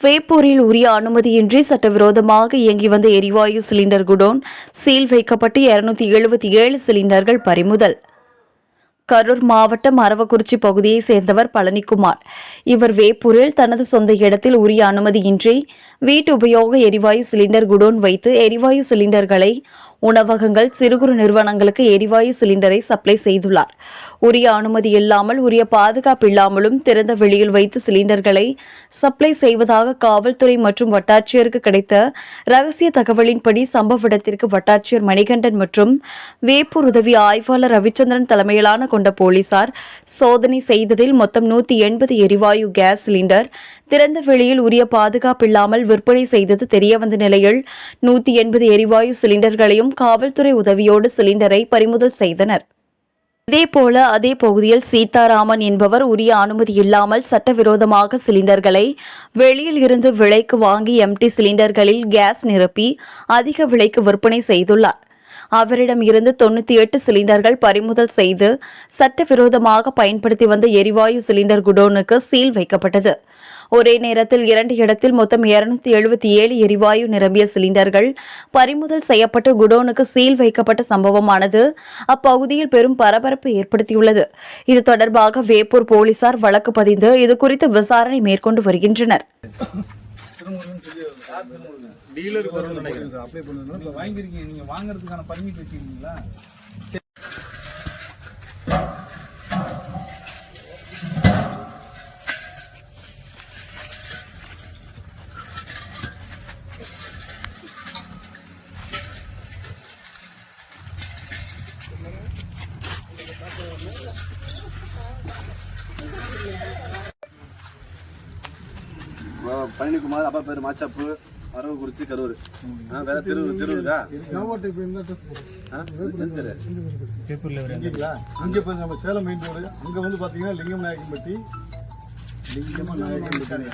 வேப்பூரில் உரிய அனுமதியின்றி சட்டவிரோதமாக இயங்கி வந்த எரிவாயு சிலிண்டர் குடோன் சீல் வைக்கப்பட்டு இருநூத்தி எழுபத்தி ஏழு சிலிண்டர்கள் பறிமுதல். கரூர் மாவட்டம் அரவக்குறிச்சி பகுதியைச் சேர்ந்தவர் பழனிக்குமார். இவர் வேப்பூரில் தனது சொந்த இடத்தில் உரிய அனுமதியின்றி வீட்டு உபயோக எரிவாயு சிலிண்டர் குடோன் வைத்து எரிவாயு சிலிண்டர்களை உணவகங்கள் சிறு குறு நிறுவனங்களுக்கு எரிவாயு சிலிண்டரை சப்ளை செய்துள்ளார். உரிய அனுமதி இல்லாமல் உரிய பாதுகாப்பு இல்லாமலும் திறந்த வெளியில் வைத்து சிலிண்டர்களை சப்ளை செய்வதாக காவல்துறை மற்றும் வட்டாட்சியருக்கு கிடைத்த ரகசிய தகவலின்படி சம்பவ இடத்திற்கு வட்டாட்சியர் மணிகண்டன் மற்றும் வேப்பூர் உதவி ஆய்வாளர் ரவிச்சந்திரன் தலைமையிலான கொண்ட போலீசார் சோதனை செய்ததில் மொத்தம் நூத்தி எண்பது எரிவாயு கேஸ் சிலிண்டர் திறந்த வெளியில் உரிய பாதுகாப்பு இல்லாமல் விற்பனை செய்தது தெரியவந்த நிலையில் நூத்தி எண்பது எரிவாயு சிலிண்டர்களையும் காவல்துறை உதவியோடு சிலிண்டரை பறிமுதல் செய்தனர். இதேபோல அதே பகுதியில் சீதாராமன் என்பவர் உரிய அனுமதி இல்லாமல் சட்டவிரோதமாக சிலிண்டர்களை வெளியில் இருந்து விலைக்கு வாங்கி எம்டி சிலிண்டர்களில் கேஸ் நிரப்பி அதிக விலைக்கு விற்பனை செய்துள்ளார். அவரிடம் இருந்து தொண்ணூத்தி எட்டு சிலிண்டர்கள் பறிமுதல் செய்து சட்டவிரோதமாக பயன்படுத்தி வந்த எரிவாயு சிலிண்டர் குடோனுக்கு சீல் வைக்கப்பட்டது. ஒரே நேரத்தில் இரண்டு இடத்தில் மொத்தம் இருநூத்தி எழுபத்தி ஏழு எரிவாயு நிரம்பிய சிலிண்டர்கள் பறிமுதல் செய்யப்பட்டு குடோனுக்கு சீல் வைக்கப்பட்ட சம்பவமானது அப்பகுதியில் பெரும் பரபரப்பு ஏற்படுத்தியுள்ளது. இது தொடர்பாக வேப்பூர் போலீசார் வழக்கு பதிந்து இது குறித்து விசாரணை மேற்கொண்டு வருகின்றனர். டீலருக்கு வரும்னு நினைக்கிறேன். அப்ளை பண்ணுங்க இல்லை வாங்கியிருக்கீங்க நீங்க வாங்குறதுக்கான பர்மிட் வச்சிருக்கீங்களா? பழனிக்குமார் அப்பா பேர் மாச்சாப்பு அரவக்குறிச்சி கரூர். ஆ, வேற தெரு தெரு இருக்கா ஆ, எந்த தெரு? இங்கீங்களா? இங்க இப்ப நம்ம சேலம் மெயின் ரோடு. அங்க வந்து பாத்தீங்கன்னா லிங்கம் நாயக்கன்பட்டி. லிங்கம் நாயக்கன்பட்டி.